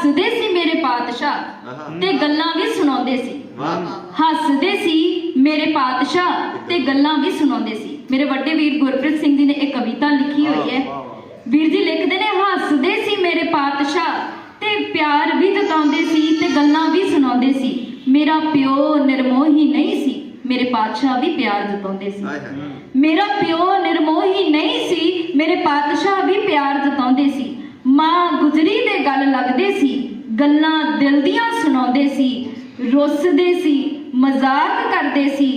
ਹੱਸਦੇ ਸੀ ਮੇਰੇ ਪਾਤਸ਼ਾਹ। ਤੇ ਗੱਲਾਂ ਵੀ ਸੁਣਾਉਂਦੇ ਸੀ। ਹੱਸਦੇ ਸੀ ਮੇਰੇ ਪਾਤਸ਼ਾਹ ਤੇ ਗੱਲਾਂ ਵੀ ਸੁਣਾਉਂਦੇ ਸੀ। ਮੇਰੇ ਵੱਡੇ ਵੀਰ ਗੁਰਪ੍ਰੀਤ ਸਿੰਘ ਜੀ ਨੇ ਇਹ ਕਵਿਤਾ ਲਿਖੀ ਹੋਈ ਹੈ। ਵੀਰ ਜੀ ਲਿਖਦੇ ਨੇ ਹੱਸਦੇ ਸੀ ਮੇਰੇ ਪਾਤਸ਼ਾਹ ਤੇ ਪਿਆਰ ਵੀ ਜਤਾਉਂਦੇ ਸੀ ਤੇ ਗੱਲਾਂ ਵੀ ਸੁਣਾਉਂਦੇ ਸੀ। ਮੇਰਾ ਪਿਓ ਨਿਰਮੋਹੀ ਨਹੀਂ ਸੀ ਮੇਰੇ ਪਾਤਸ਼ਾਹ ਵੀ ਪਿਆਰ ਜਤਾਉਂਦੇ ਸੀ। ਮੇਰਾ ਪਿਓ ਨਿਰਮੋਹੀ ਨਹੀਂ ਸੀ ਮੇਰੇ ਪਾਤਸ਼ਾਹ ਵੀ ਪਿਆਰ ਜਤਾਉਂਦੇ ਸੀ। ਮਾਂ ਗੁਜਰੀ ਦੇ ਗੱਲ ਲੱਗਦੇ ਸੀ ਗੱਲਾਂ ਦਿਲ ਦੀਆਂ ਸੁਣਾਉਂਦੇ ਸੀ ਰੁੱਸਦੇ ਸੀ ਮਜ਼ਾਕ ਕਰਦੇ ਸੀ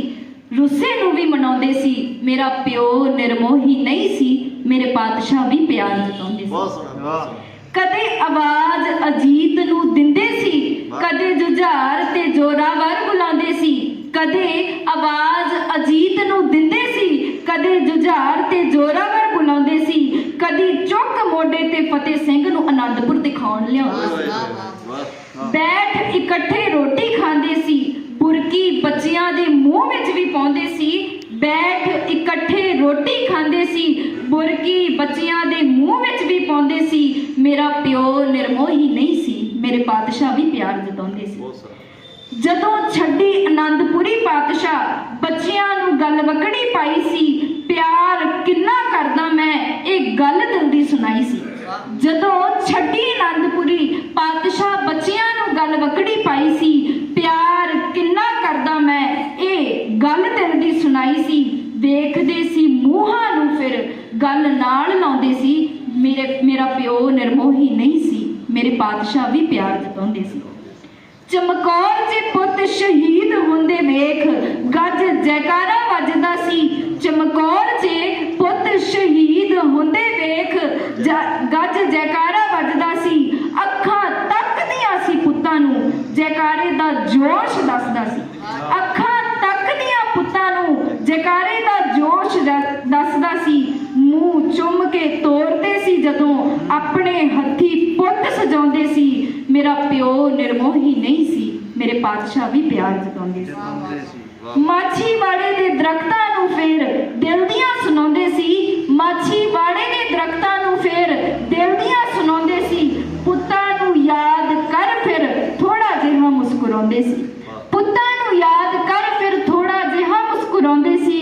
ਰੁੱਸੇ ਨੂੰ ਵੀ ਮਨਾਉਂਦੇ ਸੀ। ਮੇਰਾ ਪਿਓ ਨਿਰਮੋਹੀ ਨਹੀਂ ਸੀ ਮੇਰੇ ਪਾਤਸ਼ਾਹ ਵੀ ਪਿਆਰ ਜਤਾਉਂਦੇ ਸੀ। ਬਹੁਤ ਸੋਹਣਾ। ਕਦੇ ਆਵਾਜ਼ ਅਜੀਤ ਨੂੰ ਦਿੰਦੇ ਸੀ ਕਦੇ ਜੁਝਾਰ ਤੇ ਜੋਰਾਵਰ ਬੁਲਾਉਂਦੇ ਸੀ ਕਦੇ ਆਵਾਜ਼ ਅਜੀਤ ਨੂੰ ਦਿੰਦੇ ਸੀ ਕਦੇ ਜੁਝਾਰ ਤੇ ਜੋਰਾਵਰ ਬੁਲਾਉਂਦੇ ਸੀ ਕਦੀ ਚੁੱਕ ਮੋਢੇ ਤੇ ਫਤਿਹ ਸਿੰਘ ਨੂੰ ਆਨੰਦਪੁਰ ਦਿਖਾਉਣ ਲਿਆਉਂਦੇ ਸੀ ਓਏ ਹੋਏ ਹੋਏ। ਵਾਹ ਬੈਠ ਇਕੱਠੇ ਰੋਟੀ ਖਾਂਦੇ ਸੀ ਬੁਰਕੀ ਬੱਚਿਆਂ ਦੇ ਮੂੰਹ ਵਿੱਚ ਵੀ ਪਾਉਂਦੇ ਸੀ ਬੈਠ ਇਕੱਠੇ ਰੋਟੀ ਖਾਂਦੇ ਸੀ ਬੁਰਕੀ ਬੱਚਿਆਂ ਦੇ ਮੂੰਹ ਵਿੱਚ ਵੀ ਪਾਉਂਦੇ ਸੀ। ਮੇਰਾ ਪਿਓ ਨਿਰਮੋਹੀ ਨਹੀਂ ਸੀ ਮੇਰੇ ਪਾਤਸ਼ਾਹ ਵੀ ਪਿਆਰ ਜਤਾਉਂਦੇ ਸੀ। ਜਦੋਂ ਛੱਡੀ ਆਨੰਦਪੁਰੀ ਪਾਤਸ਼ਾਹ ਬੱਚਿਆਂ ਨੂੰ ਗੱਲ ਵਕੜੀ ਪਾਈ ਸੀ ਪਿਆਰ ਕਿੰਨਾ ਕਰਦਾ ਮੈਂ ਇਹ ਗੱਲ ਦਿਲ ਦੀ ਸੁਣਾਈ ਸੀ। ਜਦੋਂ ਛੱਡੀ ਆਨੰਦਪੁਰੀ ਪਾਤਸ਼ਾਹ ਬੱਚਿਆਂ ਨੂੰ ਗੱਲ ਵਕੜੀ ਪਾਈ ਸੀ ਪਿਆਰ ਕਿੰਨਾ ਕਰਦਾ ਮੈਂ ਇਹ ਗੱਲ ਦਿਲ ਦੀ ਸੀ, ਦੇਖਦੇ ਸੀ ਮੂੰਹਾਂ ਨੂੰ ਫਿਰ ਗੱਲ ਨਾਲ ਲਾਉਂਦੇ ਸੀ, ਮੇਰੇ, ਮੇਰਾ ਪਿਓ ਨਿਰਮੋਹੀ ਨਹੀਂ ਸੀ, ਮੇਰੇ ਪਾਤਸ਼ਾਹ ਵੀ ਪਿਆਰ ਜਤਾਉਂਦੇ ਸੀ। ਚਮਕੌਰ ਜੇ ਪੁੱਤ ਸ਼ਹੀਦ ਹੁੰਦੇ ਵੇਖ, ਗੱਜ ਜੈਕਾਰਾ ਵੱਜਦਾ ਸੀ। ਚਮਕੌਰ ਜੇ ਪੁੱਤ ਸ਼ਹੀਦ ਹੁੰਦੇ ਵੇਖ, ਜ- ਗੱਜ ਜੈਕਾਰਾ ਵੱਜਦਾ ਸੀ। ਅੱਖਾਂ ਤੱਕਦੀਆਂ ਸੀ ਪੁੱਤਾਂ ਨੂੰ, ਜੈਕਾਰੇ ਦਾ ਜੋਸ਼ ਦੱਸਦਾ ਸੀ ਅੱਖਾਂ ਤੱਕਦੀਆਂ ਪੁੱਤਾਂ ਨੂੰ ਜੈਕਾਰੇ ਦਾ ਜੋਸ਼ ਦੱਸਦਾ ਸੀ ਮੂੰਹ ਚੁੰਮ ਕੇ ਤੋੜਦੇ ਸੀ ਜਦੋਂ ਆਪਣੇ ਹੱਥੀ ਪੁੱਤ ਸਜਾਉਂਦੇ ਸੀ। ਮੇਰਾ ਪਿਓ ਨਿਰਮੋਹੀ ਨਹੀਂ ਸੀ ਮੇਰੇ ਪਾਤਸ਼ਾਹ ਵੀ ਪਿਆਰ ਜਤਾਉਂਦੇ ਸੀ। ਵਾਹ। ਮਾਛੀਵਾੜੇ ਦੇ ਦਰਖਤਾਂ ਨੂੰ ਫੇਰ ਦਿਲ ਦੀਆਂ ਸੁਣਾਉਂਦੇ ਸੀ। ਮਾਛੀਵਾੜੇ ਦੇ ਦਰਖਤਾਂ ਨੂੰ ਫੇਰ ਦਿਲ ਦੀਆਂ ਸੁਣਾਉਂਦੇ ਸੀ। ਪੁੱਤਾਂ ਨੂੰ ਯਾਦ ਕਰ ਫਿਰ ਥੋੜਾ ਜਿਹਾ ਮੁਸਕਰਾਉਂਦੇ ਸੀ। ਪੁੱਤਾਂ ਨੂੰ ਯਾਦ ਕਰ ਫਿਰ ਥੋੜਾ ਜਿਹਾ ਮੁਸਕਰਾਉਂਦੇ ਸੀ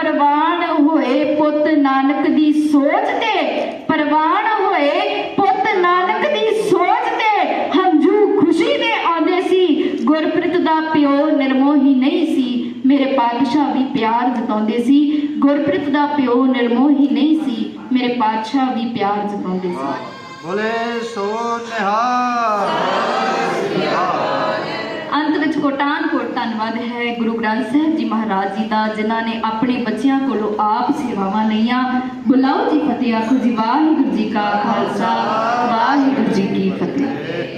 ਪਰਵਾਨ ਹੋਏ ਪੁੱਤ ਨਾਨਕ ਦੀ ਸੋਚ ਤੇ, ਪਰਵਾਨ ਹੋਏ ਪੁੱਤ ਨਾਨਕ ਦੀ ਸੋਚ ਤੇ, ਹੰਝੂ ਖੁਸ਼ੀ ਦੇ ਆਉਂਦੇ ਸੀ। ਗੁਰਪ੍ਰੀਤ ਦਾ ਪਿਓ ਨਿਰਮੋਹੀ ਨਹੀਂ ਸੀ, ਮੇਰੇ ਪਾਤਸ਼ਾਹ ਵੀ ਪਿਆਰ ਜਤਾਉਂਦੇ ਸੀ। ਗੁਰਪ੍ਰੀਤ ਦਾ ਪਿਓ ਨਿਰਮੋਹੀ ਨਹੀਂ ਸੀ, ਮੇਰੇ ਪਾਤਸ਼ਾਹ ਵੀ ਪਿਆਰ ਜਤਾਉਂਦੇ ਸੀ। ਬੋਲੇ ਸੋ ਨਿਹਾਲ। ਵਿੱਚ ਕੋਟਾਨ ਕੋਟ ਧੰਨਵਾਦ ਹੈ। ਗੁਰੂ ਗ੍ਰੰਥ ਸਾਹਿਬ ਜੀ ਮਹਾਰਾਜ ਜੀ ਦਾ, ਜਿਨ੍ਹਾਂ ਨੇ ਆਪਣੇ ਬੱਚਿਆਂ ਕੋਲੋਂ ਆਪ ਸੇਵਾਵਾਂ ਲਈਆਂ। ਬੁਲਾਓ ਜੀ ਫਤਿਹ, ਆਖੋ ਜੀ, ਵਾਹਿਗੁਰੂ ਜੀ ਕਾ ਖਾਲਸਾ, ਵਾਹਿਗੁਰੂ ਜੀ ਕੀ ਫਤਿਹ।